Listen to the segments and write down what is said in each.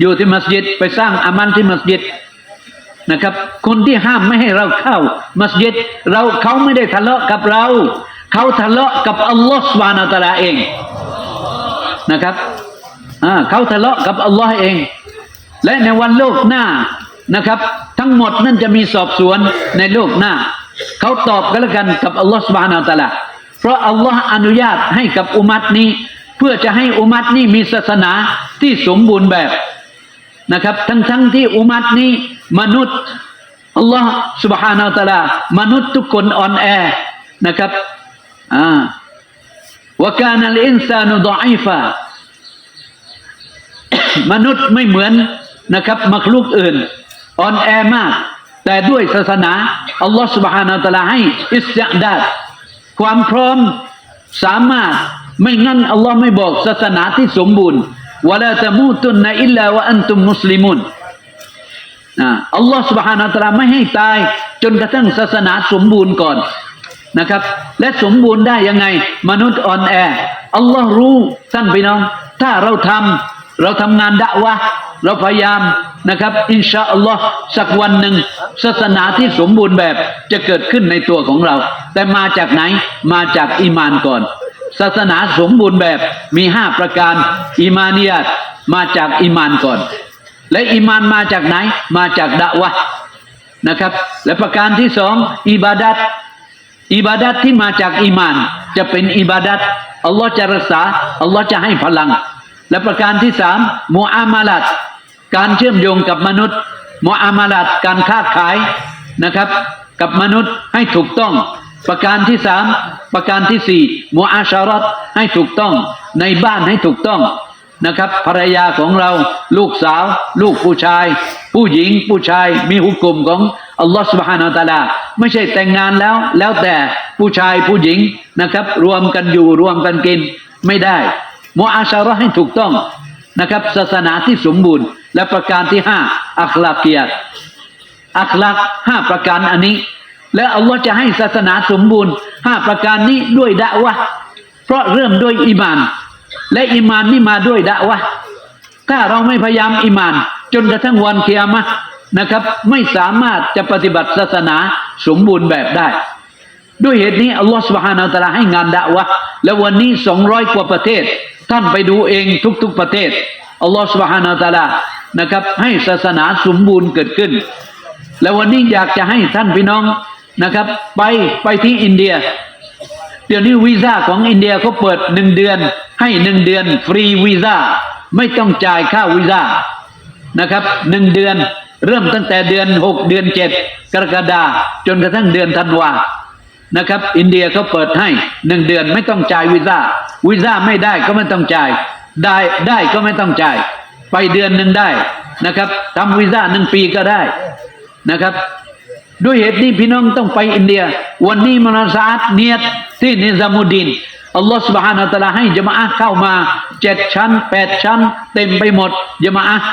อยู่ที่มัสยิดไปสร้างอามันที่มัสยิดนะครับ คนที่ห้ามไม่ให้เราเข้า มัสยิดเราเขาไม่ได้ทะเลาะกับเรา เขาทะเลาะกับอัลลอฮฺสุบานาตะลาเองนะครับอ่าเขาทะเลาะกับอัลลอฮ์เอง และในวันโลกหน้านะครับ ทั้งหมดนั่นจะมีสอบสวนในโลกหน้า เขาตอบกันแล้วกันกับอัลลอฮฺสุบฮานาอัลตะลาเพราะอัลลอฮ์อนุญาตให้กับอุมัตนี้ เพื่อจะให้อุมัตนี้มีศาสนาที่สมบูรณ์แบบ นะครับ ทั้งทั้งที่อุมัตนี้มนุษย์อัลลอฮ์สุบฮานาอัลตะลามนุษย์ทุกคนอ่อนแอนะครับอ่า وكان الإنسان ضعيفا มนุษย์ไม่เหมือนนะครับมักลุกอื่นอ่อนแอมาก แต่ด้วยศาสนาอัลลอฮฺ سبحانه และ تعالى ให้อิสติดาดความพร้อมสามารถไม่งั้นอัลลอฮ์ไม่บอกศาสนาที่สมบูรณ์ วะลาตะมูตุนนะอิลลาวะอันตุมมุสลิมุนอ่าอัลลอฮ์ سبحانه และ تعالى ไม่ให้ตาย จนกระทั่งศาสนาสมบูรณ์ก่อนนะครับ และสมบูรณ์ได้ยังไง มนุษย์อ่อนแออัลลอฮ์รู้ท่านพี่น้อง ถ้าเราทำเราทำงานดะวะห์เราพยายามนะครับ อินชาอัลลอฮ์สักวันหนึ่งศาสนาที่สมบูรณ์แบบจะเกิดขึ้นในตัวของเรา แต่มาจากไหนมาจากอีมานก่อน ศาสนาสมบูรณ์แบบมีห้าประการอีมานียตมาจากอีมานก่อน และอีมานมาจากไหน มาจากดะวะนะครับ และประการที่สองอิบาดัตอิบาดัตที่มาจากอีมาน จะเป็นอิบาดัตอัลลอฮ์จะรักษาอัลลอฮ์จะให้พลัง และประการที่สามมุอามาลัดการเชื่อมโยงกับมนุษย์มุอามาลัดการค้าขายนะครับ กับมนุษย์ให้ถูกต้อง ประการที่สามประการที่สี่มัวอาชารัตให้ถูกต้อง ในบ้านให้ถูกต้องนะครับ ภรรยาของเราลูกสาว ลูกผู้ชาย ผู้หญิงผู้ชายมีหุกกลมของอัลลอฮฺสุบฮานาตาลา ไม่ใช่แต่งงานแล้ว แล้วแต่ผู้ชายผู้หญิงนะครับ รวมกันอยู่รวมกันกินไม่ได้มัวอาชารัตให้ถูกต้องนะครับ ศาสนาที่สมบูรณ์ และประการที่ห้าอัคลาเกียรติอัคลักห้าประการอันนี้ และอัลลอฮ์จะให้ศาสนาสมบูรณ์ห้าประการนี้ด้วยดะวะเพราะเริ่มด้วยอีมาน และอีมานนี่มาด้วยดะวะถ้าเราไม่พยายามอีมาน จนกระทั่งวันเกียามะนะครับ ไม่สามารถจะปฏิบัติศาสนาสมบูรณ์แบบได้ ด้วยเหตุนี้อัลลอฮฺสุบฮานาอัลตะลาให้งานดะวะและวันนี้สองร้อยกว่าประเทศ ท่านไปดูเองทุกๆประเทศอัลลอฮฺสุบฮานาอัลตะลานะครับ ให้ศาสนาสมบูรณ์เกิดขึ้น และวันนี้อยากจะให้ท่านพี่น้อง นะครับ ไปไปที่อินเดีย เดี๋ยวนี้วีซ่าของอินเดียเขาเปิดหนึ่งเดือน ให้หนึ่งเดือนฟรีวีซ่าไม่ต้องจ่ายค่าวีซ่านะครับหนึ่งเดือนเริ่มตั้งแต่เดือนหกเดือนเจ็ดกรกฎาจนกระทั่งเดือนธันวานะครับ อินเดียเขาเปิดให้หนึ่งเดือนไม่ต้องจ่ายวีซ่าวีซ่าไม่ได้ก็ไม่ต้องจ่าย ได้ได้ก็ไม่ต้องจ่าย ไปเดือนหนึ่งได้นะครับทำวีซ่าหนึ่งปีก็ได้นะครับ ด้วยเหตุนี้พี่น้องต้องไปอินเดีย วันนี้มนาซาตเนียดที่นิซามุดดินอัลลอฮฺ سبحانه และ تعالى ให้จมาอะห์เข้ามาเจ็ดชั้นแปดชั้น เต็มไปหมดจมาอะห์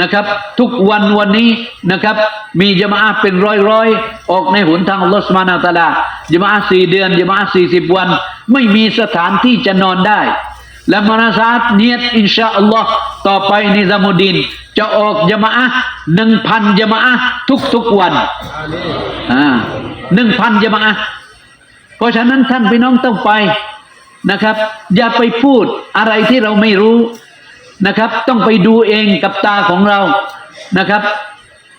นะครับ ทุกวันวันนี้นะครับ มีจมาอะห์เป็นร้อยร้อยๆออกในหนทางอัลลอฮฺ سبحانه และ تعالى จมาอะห์สี่เดือนจมาอะห์สี่สิบวัน ไม่มีสถานที่จะนอนได้ และมนาซาตเนียดอินชาอัลลอฮ์ต่อไปนิซามุดดิน จะออกจมาอะห์หนึ่งพันจมาอะห์ทุกๆวัน อ่าหนึ่งพันจะมาอะห์เพราะฉะนั้นท่านพี่น้องต้องไปนะครับ อย่าไปพูดอะไรที่เราไม่รู้นะครับ ต้องไปดูเองกับตาของเรานะครับ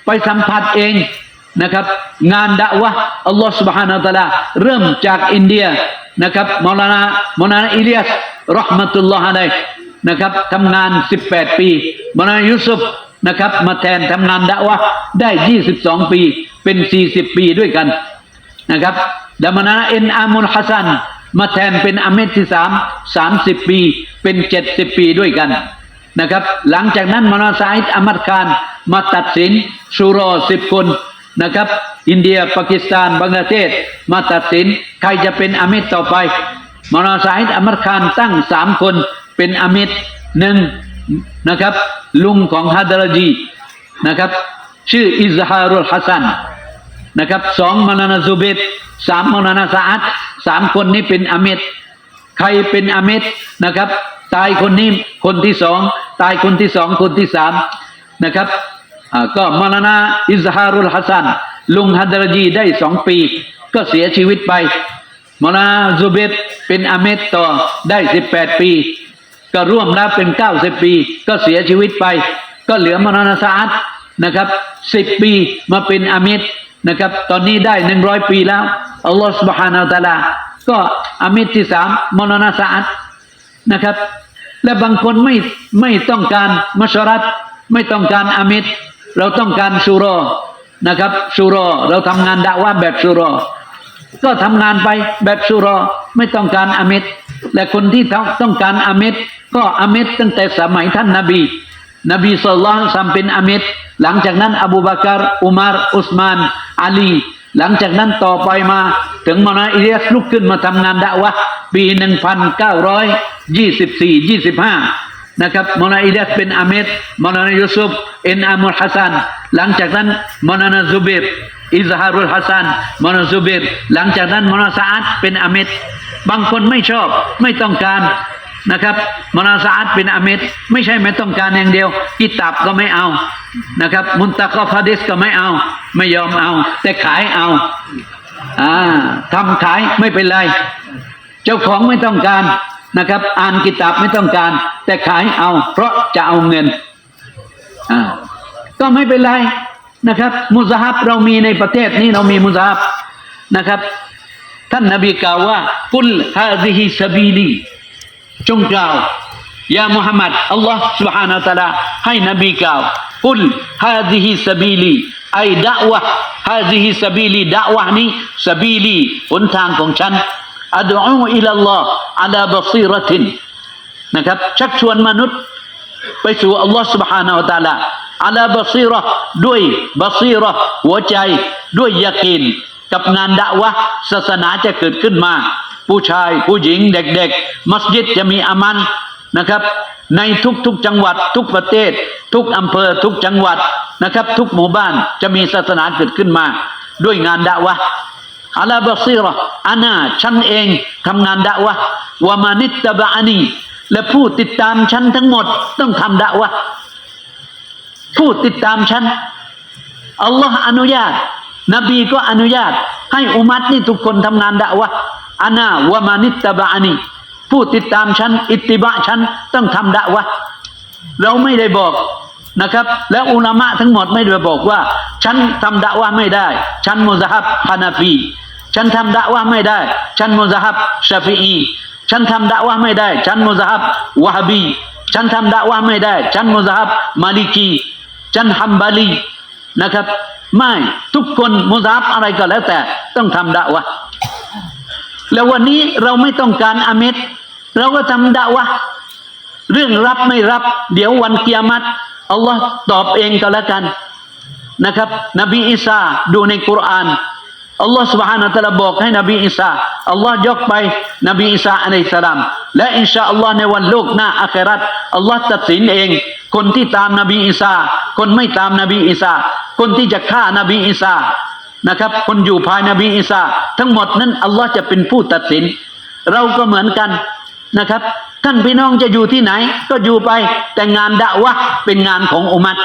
ไปสัมผัสเองนะครับ งานดะวะห์อัลลอฮฺ سبحانه และ تعالى เริ่มจากอินเดียนะครับมอลานามอลานาอิเลียสรอห์มะตุลลอฮ์อะลัยฮิ นะครับทำงาน 18 ปีมานายุสุฟนะครับ มาแทนทำงานดะวะได้ 22 ปี เป็น 40 ปีด้วยกันนะครับและมานาเอ็นอามุลฮัสซันมาแทนเป็นอเมดที่สามสามสิบปี เป็นเจ็ดสิบปีด้วยกันนะครับ หลังจากนั้นมนาซาอิดอามัดคารมาตัดสินชูรอสิบคนนะครับ อินเดียปากีสถานบังกลาเทศ มาตัดสินใครจะเป็นอเมดต่อไปมนาซาอิดอามัดคารตั้งสามคน เป็นอาเมดหนึ่งนะครับ ลุงของฮาดรจีนะครับ ชื่ออิซฮารุลฮัสซันนะครับสองมานานาซูเบตสามมานานาซาอัดสามคนนี้เป็นอาเมดใครเป็นอาเมดนะครับ ตายคนนี้คนที่สองตายคนที่สองคนที่สามนะครับก็มรณะอิซฮารุลฮัสซันลุงฮัดรจีได้สองปี ก็เสียชีวิตไปมรณะซูเบตเป็นอาเมดต่อได้สิบแปดปี ก็ร่วมนับเป็นเก้าสิบปี ก็เสียชีวิตไป ก็เหลือมรณสาสตร์นะครับสิบปีมาเป็นอมิตรนะครับ ตอนนี้ได้หนึ่งร้อยปีแล้วอัลลอฮฺสุบฮานาตะลา ก็อมิตรที่สามมรณสาสตร์นะครับ และบางคนไม่ไม่ต้องการมัชรัตไม่ต้องการอมิตร เราต้องการชูรอนะครับชูรอเราทำงานด่าว่าแบบชูรอก็ทำงานไปแบบชูรอไม่ต้องการอมิตร และคนที่ต้องต้องการอามิดก็อามิดตั้งแต่สมัยท่านนาบี นบีสุลต่านสัมเป็นอามิดหลังจากนั้น อบูบากรอุมารอุสมานอาลี หลังจากนั้นต่อไปมา ถึงมนาอิเลียสลุกขึ้นมาทำงานดะวะห์ปี1924 25นะครับมนาอิเลียสเป็นอามิดมนายูซุฟเอ็นอามุลฮัสซันหลังจากนั้นมนาซูเบรอิซฮารุลฮัสซันมนาซูเบรหลังจากนั้นมนาซาอัดเป็นอามิด บางคนไม่ชอบไม่ต้องการนะครับมนาสาอัดเป็นอามิดไม่ใช่ไม่ต้องการอย่างเดียวกิตับก็ไม่เอานะครับ มุนตะกอฟาดิสก็ไม่เอา ไม่ยอมเอา แต่ขายเอาอ่าทำขายไม่เป็นไร เจ้าของไม่ต้องการนะครับ อ่านกิตับไม่ต้องการ แต่ขายเอา เพราะจะเอาเงินอ่าก็ไม่เป็นไรนะครับ มุซาฮับเรามีในประเทศนี้เรามีมุซาฮับนะครับ ท่านนบีกล่าวว่ากุลฮาซิฮิสบีลี จงกล่าวยามุฮัมมัดอัลลอฮ์ سبحانه และ تعالى ให้นบีกล่าวกุลฮาซิฮิสบีลีไอดะวะฮาซิฮิสบีลีดะวะนี้สบีลีหนทางของฉันอัดอูอิลลอฮ์อัลาบซีรตินนะครับ ชักชวนมนุษย์ ไปสู่อัลลอฮ์ سبحانه และ تعالى อัลาบซีระด้วยบซีระหัวใจด้วยยากิน กับงานดะวะศาสนาจะเกิดขึ้นมา ผู้ชายผู้หญิงเด็กๆ มัสยิดจะมีอามันนะครับ ในทุกๆจังหวัดทุกประเทศ ทุกอำเภอทุกจังหวัดนะครับ ทุกหมู่บ้านจะมีศาสนาเกิดขึ้นมา ด้วยงานดะวะอาลาบะซีระอานาฉันเองทำงานดะวะวามานิตตะบะอานีและผู้ติดตามฉันทั้งหมดต้องทำดะวะผู้ติดตามฉันอัลลอฮ์อนุญาต นบีก็อนุญาต ให้อุมัตนี่ทุกคนทำงานดะวะอานาวะมานิตตบะอานีผู้ติดตามฉัน อิตติบะฉันต้องทำดะวะเราไม่ได้บอกนะครับ และอุลามะทั้งหมดไม่ได้บอกว่า ฉันทำดะวะไม่ได้ ฉันมุซฮับฮานาฟีฉันทำดะวะไม่ได้ ฉันมุซฮับชาฟีอีฉันทำดะวะไม่ได้ ฉันมุซฮับวะฮบี ฉันทำดะวะไม่ได้ ฉันมุซฮับมาลิกี ฉันฮัมบาลีนะครับ ไม่ทุกคนมุซฮับอะไรก็แล้วแต่ต้องทำดะวะแล้ววันนี้เราไม่ต้องการอาเมดเราก็ทำดะวะเรื่องรับไม่รับ เดี๋ยววันเกียรติอัลลอฮ์ตอบเองก็แล้วกันนะครับ นบีอิสาดูในกุรอาน อัลลอฮ์ سبحانه และ تعالى บอกให้นบีอีสาอัลลอฮ์ยกไป นบีอีสาอะลัยฮิสสลามและอินชาอัลลอฮ์ในวันโลกหน้าอาคราตอัลลอฮ์ตัดสินเอง คนที่ตามนบีอีสาคนไม่ตามนบีอีสาคนที่จะฆ่านบีอีสานะครับ คนอยู่ภายนบีอีสาทั้งหมดนั้นอัลลอฮ์จะเป็นผู้ตัดสิน เราก็เหมือนกันนะครับ ท่านพี่น้องจะอยู่ที่ไหน ก็อยู่ไปแต่งานดะวะห์เป็นงานของอุมัต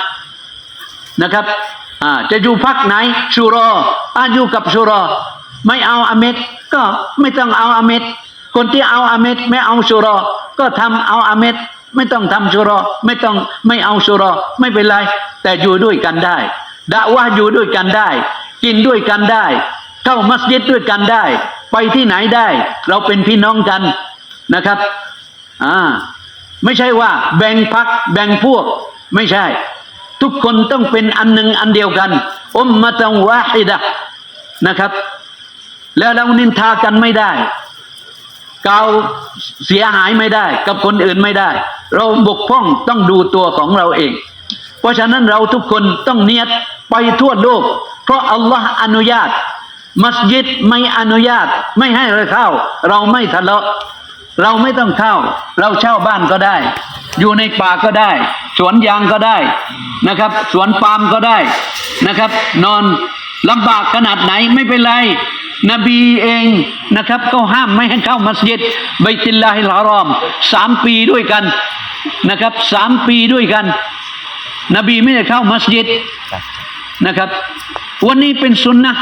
นะครับอ่า จะอยู่พักไหนชูรออาอยู่กับชูรอ ไม่เอาอเมดก็ไม่ต้องเอาอเมดคนที่เอาอเมดไม่เอาชูรอ ก็ทำเอาอเมดไม่ต้องทำชูรอ ไม่ต้องไม่เอาชูรอ ไม่เป็นไร แต่อยู่ด้วยกันได้ดะว่าอยู่ด้วยกันได้ กินด้วยกันได้ เข้ามัสยิดด้วยกันได้ ไปที่ไหนได้ เราเป็นพี่น้องกันนะครับอ่าไม่ใช่ว่าแบ่งพักแบ่งพวกไม่ใช่ ทุกคนต้องเป็นอันหนึ่งอันเดียวกันอุมมะตังวาฮิดะนะครับ แล้วเรานินทากันไม่ได้กล่าวเสียหายไม่ได้ กับคนอื่นไม่ได้ เราบกพร่องต้องดูตัวของเราเอง เพราะฉะนั้นเราทุกคนต้องเนียดไปทั่วโลก เพราะอัลลอฮ์อนุญาต มัสยิดไม่อนุญาตไม่ให้เราเข้า เราไม่ทะเลาะ เราไม่ต้องเข้า เราเช่าบ้านก็ได้ อยู่ในป่าก็ได้ สวนยางก็ได้นะครับ สวนปาล์มก็ได้นะครับ นอนลำบากขนาดไหนไม่เป็นไร นบีเองนะครับ ก็ห้ามไม่ให้เข้ามัสยิดไบติลลาฮิลารอมสามปีด้วยกันนะครับสามปีด้วยกัน นบีไม่ได้เข้ามัสยิดนะครับ วันนี้เป็นสุนนะ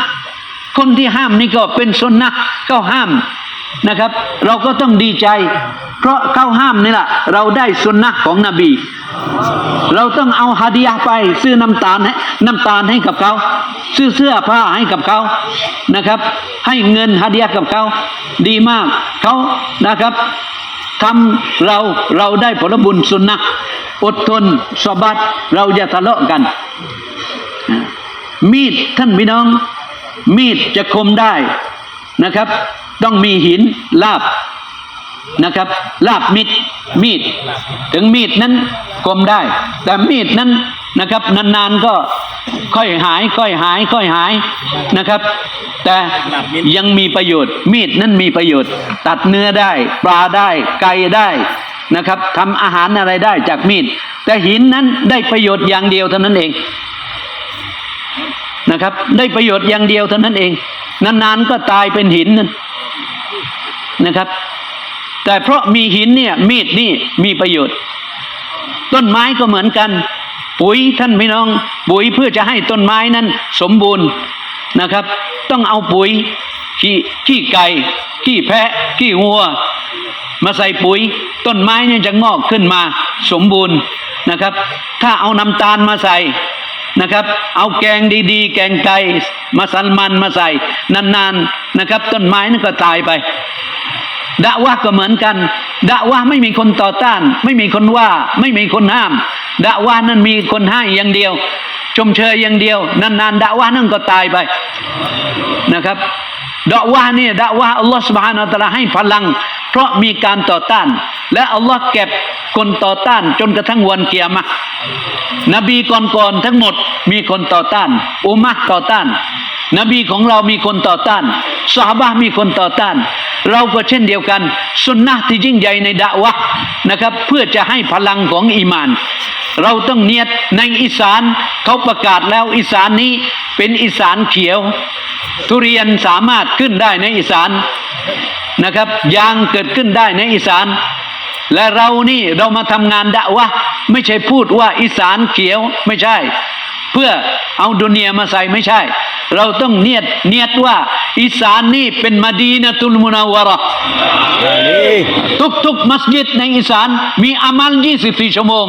คนที่ห้ามนี่ก็เป็นสุนนะก็ห้ามนะครับ เราก็ต้องดีใจ เพราะเข้าห้ามนี่แหละเราได้สุนนะของนบี เราต้องเอาฮาดียะห์ไป ซื้อน้ำตาลให้น้ำตาลให้กับเขาซื้อเสื้อผ้าให้กับเขานะครับ ให้เงินฮาดียะห์กับเขาดีมากเขานะครับทำเราเราได้ผลบุญสุนนะอดทนสบัตเราอย่าทะเลาะกัน มีดท่านพี่น้อง มีดจะคมได้นะครับ ต้องมีหินลาบ นะครับ ลาบมิดมีด ถึงมีดนั้นคมได้ แต่มีดนั้นนะครับ นานๆก็ค่อยหาย ค่อยหาย ค่อยหายนะครับ แต่ยังมีประโยชน์ มีดนั้นมีประโยชน์ ตัดเนื้อได้ ปลาได้ ไก่ได้นะครับทำอาหารอะไรได้จากมีด แต่หินนั้นได้ประโยชน์อย่างเดียวเท่านั้นเองนะครับ ได้ประโยชน์อย่างเดียวเท่านั้นเอง นานๆก็ตายเป็นหินนั่นนะครับ แต่เพราะมีหินเนี่ยมีดนี่มีประโยชน์ ต้นไม้ก็เหมือนกัน ปุ๋ยท่านพี่น้อง ปุ๋ยเพื่อจะให้ต้นไม้นั้น สมบูรณ์นะครับ ต้องเอาปุ๋ยขี้ขี้ไก่ขี้แพะขี้วัว มาใส่ปุ๋ย ต้นไม้เนี่ยจะงอกขึ้นมาสมบูรณ์นะครับ ถ้าเอาน้ำตาลมาใส่นะครับ เอาแกงดีๆ แกงไก่มาสันมันมาใส่นานๆนะครับ ต้นไม้นั่นก็ตายไป ด่าว่าก็เหมือนกันด่าว่าไม่มีคนต่อต้าน ไม่มีคนว่า ไม่มีคนห้ามด่าว่านั้นมีคนให้อย่างเดียว ชมเชยอย่างเดียวนานๆด่าว่านั่นก็ตายไปนะครับด่าว่านี่ด่าว่าอัลลอฮฺสุบฮานาตะลาให้พลัง เพราะมีการต่อต้าน และอัลลอฮ์เก็บคนต่อต้าน จนกระทั่งวันเกียร์มะนบีก่อนๆทั้งหมดมีคนต่อต้านอุมมะต่อต้าน นบีของเรามีคนต่อต้านสหบะมีคนต่อต้าน เราก็เช่นเดียวกัน สุนนะที่ยิ่งใหญ่ในดะวะนะครับ เพื่อจะให้พลังของอีมาน เราต้องเนียดในอีสานเขาประกาศแล้วอีสานนี้เป็นอีสานเขียว ทุเรียนสามารถขึ้นได้ในอีสานนะครับยางเกิดขึ้นได้ในอีสาน และเรานี่เรามาทำงานดะวะไม่ใช่พูดว่าอีสานเขียวไม่ใช่ เพื่อเอาดุเนียมาใส่ไม่ใช่ เราต้องเนียดเนียดว่าอีสานนี่เป็นมดีนะตุลมุนาวะเราะห์ Amin. ทุกๆมัสยิดในอีสานมีอามัล24 ชั่วโมง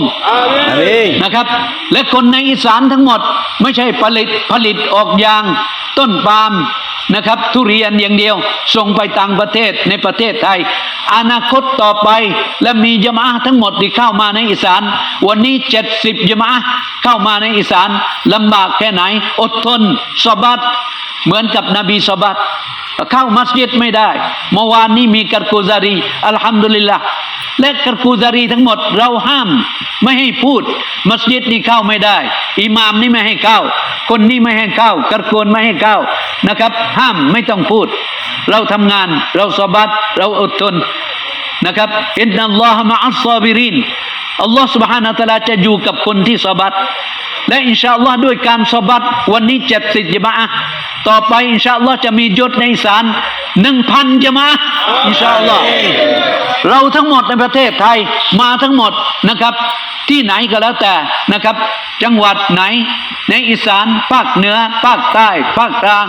Amin. นะครับ และคนในอีสานทั้งหมดไม่ใช่ผลิตผลิตออกยางต้นปาล์มนะครับทุเรียนอย่างเดียวส่งไปต่างประเทศในประเทศไทย อนาคตต่อไปและมียะมาอะห์ทั้งหมดที่เข้ามาในอีสาน วันนี้ 70ยะมาอะห์เข้ามาในอีสานลำบากแค่ไหน อดทนสอบัตเหมือนกับนบีสบัตเข้ามัสยิดไม่ได้เมื่อวานนี้มีกัรกูซารีอัลฮัมดุลิลละและกัรกูซารีทั้งหมดเราห้าม ไม่ให้พูด มัสยิดนี่เข้าไม่ได้ อิหมามนี่ไม่ให้เข้า คนนี้ไม่ให้เข้ากัรโกนไม่ให้เข้านะครับ ห้ามไม่ต้องพูด เราทำงานเราสบัดเราอดทน นะครับอินนัลลอฮ์มาอัลซอบิรินอัลลอฮ์ ต่อไปอินชาอัลลอฮ์จะมียศในศาลหนึ่งพันจะมาอินชาอัลลอฮ์เราทั้งหมดในประเทศไทยมาทั้งหมดนะครับ ที่ไหนก็แล้วแต่นะครับ จังหวัดไหน ในอีสานภาคเหนือภาคใต้ภาคกลาง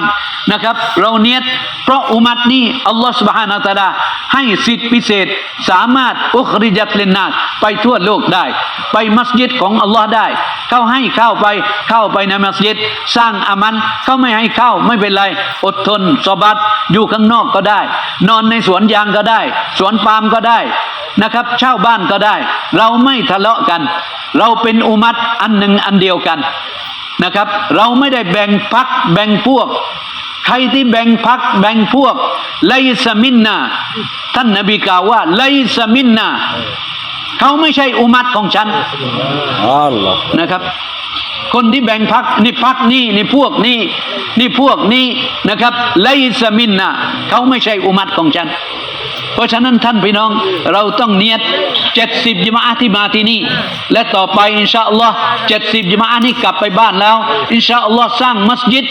นะครับ เราเนียดเพราะอุมัตนี้อัลลอฮฺสุบฮานาตะลาให้สิทธิพิเศษสามารถอุคริยัตเลนนาตไปทั่วโลกได้ ไปมัสยิดของอัลลอฮ์ได้ เข้าให้เข้าไปเข้าไปในมัสยิด สร้างอามันเขาไม่ให้เข้าไม่เป็นไร อดทนสบัดอยู่ข้างนอกก็ได้ นอนในสวนยางก็ได้ สวนปาล์มก็ได้นะครับ เช่าบ้านก็ได้ เราไม่ทะเลาะกัน เราเป็นอุมัตอันหนึ่งอันเดียวกันนะครับ เราไม่ได้แบ่งพักแบ่งพวก ใครที่แบ่งพักแบ่งพวกไลซามินนาท่านนบีกล่าวว่าไลซามินนาเขาไม่ใช่อุมัตของฉัน Allah. นะครับ คนที่แบ่งพักนี่พักนี่นี่พวกนี่นี่พวกนี่นะครับไลซามินนะเขาไม่ใช่อุมัตของฉัน เพราะฉะนั้นท่านพี่น้องเราต้องเนียดเจ็ดสิบยมาที่มาที่นี่และต่อไปอินชาอัลลอฮ์เจ็ดสิบยมานี้กลับไปบ้านแล้ว อินชาอัลลอฮ์สร้างมัสยิด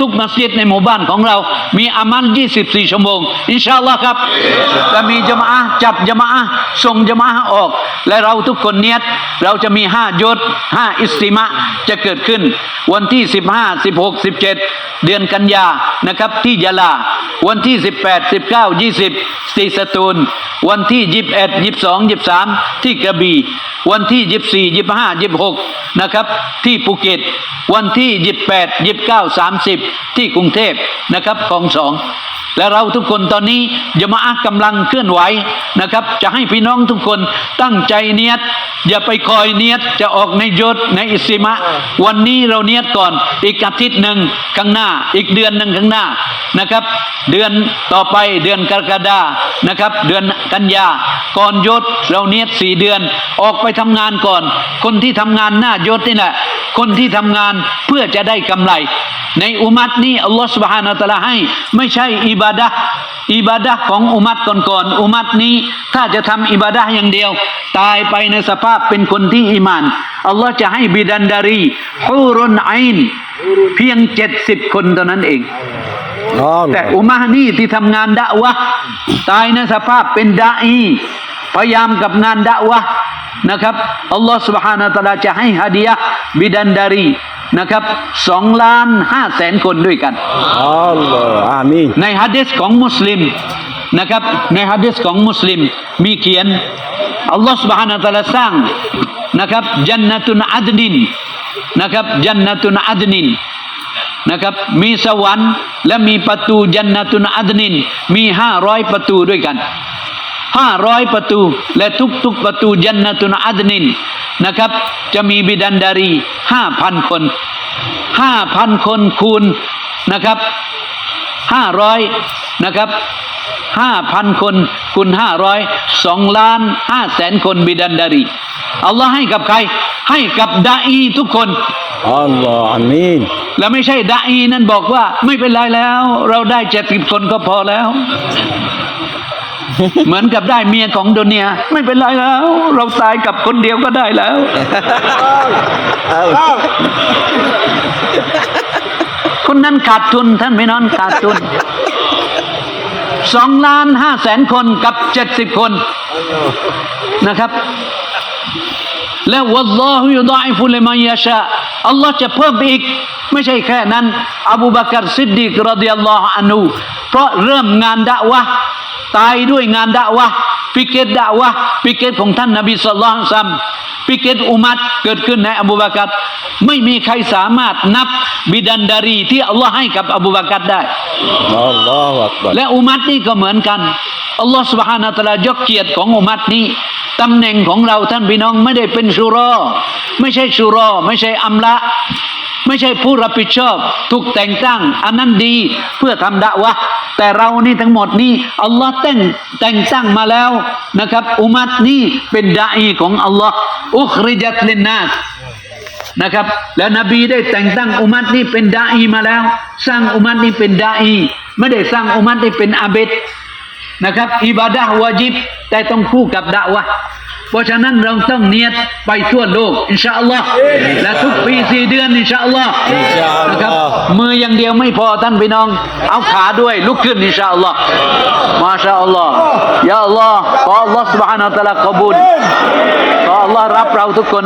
ทุกๆมัสยิดในหมู่บ้านของเรา มีอามัล24ชั่วโมง อินชาอัลลอฮ์ครับจะมีจมาจับจมาส่งจมาออก และเราทุกคนเนียดเราจะมีห้ายศห้าอิสติมะจะเกิดขึ้น วันที่15 16 17เจ็ดเดือนกันยานะครับที่ยะลา วันที่18 19 20ที่สตูล วันที่ยี่สิบเอ็ดยิบสองยิบสามที่กระบี่วันที่ยยีี่่สสิิบห้ายิบหกนะครับ ที่ภูเก็ต วันที่ยี่สิบแปดยิบเก้าสามสิบที่กรุงเทพนะครับของสอง และเราทุกคนตอนนี้ยะมาอะห์กำลังเคลื่อนไหวนะครับ จะให้พี่น้องทุกคนตั้งใจเนียด อย่าไปคอยเนียดจะออกในยศในอิสิมะ วันนี้เราเนียดก่อน อีกอาทิตย์หนึ่งข้างหน้า อีกเดือนหนึ่งข้างหน้านะครับ เดือนต่อไปเดือนกรกฎานะครับ เดือนกันยาก่อนยศเราเนียดสี่เดือนออกไปทำงานก่อน คนที่ทำงานหน้ายศนี่แหละคนที่ทำงานเพื่อจะได้กำไร ในอุมัตนี้อัลลอฮฺสุบฮานาตะลาให้ไม่ใช่อิบาดะห์อิบาดะห์ของอุมัตก่อนๆอุมัตนี้ ถ้าจะทำอิบาดะห์อย่างเดียว ตายไปในสภาพเป็นคนที่อีมาน อัลลอฮ์จะให้บิดันดารีฮูรุนไอน์เพียงเจ็ดสิบคนเท่านั้นเอง อัลล แต่ อฮ์ อุมะนี่ที่ทำงานดะวะห์ตายในสภาพเป็นดาอีพยายามกับงานดะวะห์นะครับอัลลอฮ์ سبحانه และ تعالى จะให้ฮะดียะห์บิดันดารี นะครับสองล้านห้าแสนคนด้วยกัน อัลลอฮ์อามีน ในฮะดิษของมุสลิมนะครับในฮะดิษของมุสลิมมีเขียนอัลลอฮ์ سبحانه และ تعالى สร้างนะครับจันนตุนอัดนินนะครับจันนตุนอัดนินนะครับมีสวรรค์และมีประตูจันนตุนอัดนิน มีห้าร้อยประตูด้วยกัน ห้าร้อยประตู และทุกๆประตูจันนตุนอัดนินนะครับ จะมีบิดันดารีห้าพันคนห้าพันคนคูณนะครับห้าร้อยนะครับห้าพันคนคูณห้าร้อยสองล้านห้าแสนคนบิดันดารีอัลลอฮ์ให้กับใคร ให้กับดาอีทุกคนอัลลอฮ์อามีนและไม่ใช่ดาอีนั่นบอกว่า ไม่เป็นไรแล้ว เราได้เจ็ดสิบคนก็พอแล้ว เหมือนกับได้เมียของโดเนีย ไม่เป็นไรแล้ว เราตายกับคนเดียวก็ได้แล้วคนนั้นขาดทุนท่านไม่นอนขาดทุนสองล้านห้าแสนคนกับเจ็ดสิบคนนะครับ แล้ววัลลอฮุยุดาอิฟุลิมันยาชาอัลลอฮ์จะเพิ่มไปอีก ไม่ใช่แค่นั้น อบูบากรซิดดีกรดิยัลลอฮุอันฮูเพราะเริ่มงานดะวะห์ตายด้วยงานดะวะห์ปิเกตดะวะห์ปิเกตของท่านนบีสุลต่านซัมปิเกตอุมัดเกิดขึ้นในอบูบากัรไม่มีใครสามารถนับบิดันดารีที่อัลลอฮ์ให้กับอบูบากัรได้ อัลลอฮ์อักบัร และอุมัตนี่ก็เหมือนกัน อัลลอฮฺ سبحانه และ تعالى ยกเกียรติของอุมัตนี้ ตำแหน่งของเราท่านพี่น้องไม่ได้เป็นชูรอ ไม่ใช่ชูรอ ไม่ใช่อัมละ ไม่ใช่ผู้รับผิดชอบ ถูกแต่งตั้ง อันนั้นดีเพื่อทำดะวะแต่เรานี่ทั้งหมดนี่อัลลอฮ์แต่งแต่งตั้งมาแล้วนะครับ อุมัตนี่เป็นดาอีของอัลลอฮ์อุคริจัตลินนาสนะครับ แล้วนบีได้แต่งตั้งอุมัตนี่เป็นดาอีมาแล้ว สร้างอุมัตนี่เป็นดาอี ไม่ได้สร้างอุมัตนี่เป็นอาเบด นะครับ อิบาดะห์วาจิบ แต่ต้องคู่กับดะวะห์เพราะฉะนั้นเราต้องเนียดไปทั่วโลก อินชาอัลลอฮ์และทุกปีสี่เดือน อินชาอัลลอฮ์ อินชาอัลลอฮ์ นะครับมืออย่างเดียวไม่พอท่านพี่น้อง เอาขาด้วยลุกขึ้น อินชาอัลลอฮ์มาชาอัลลอฮ์ยาอัลลอฮ์ขออัลลอฮ์ سبحانه และ تعالى กบูลขออัลลอฮ์รับเราทุกคน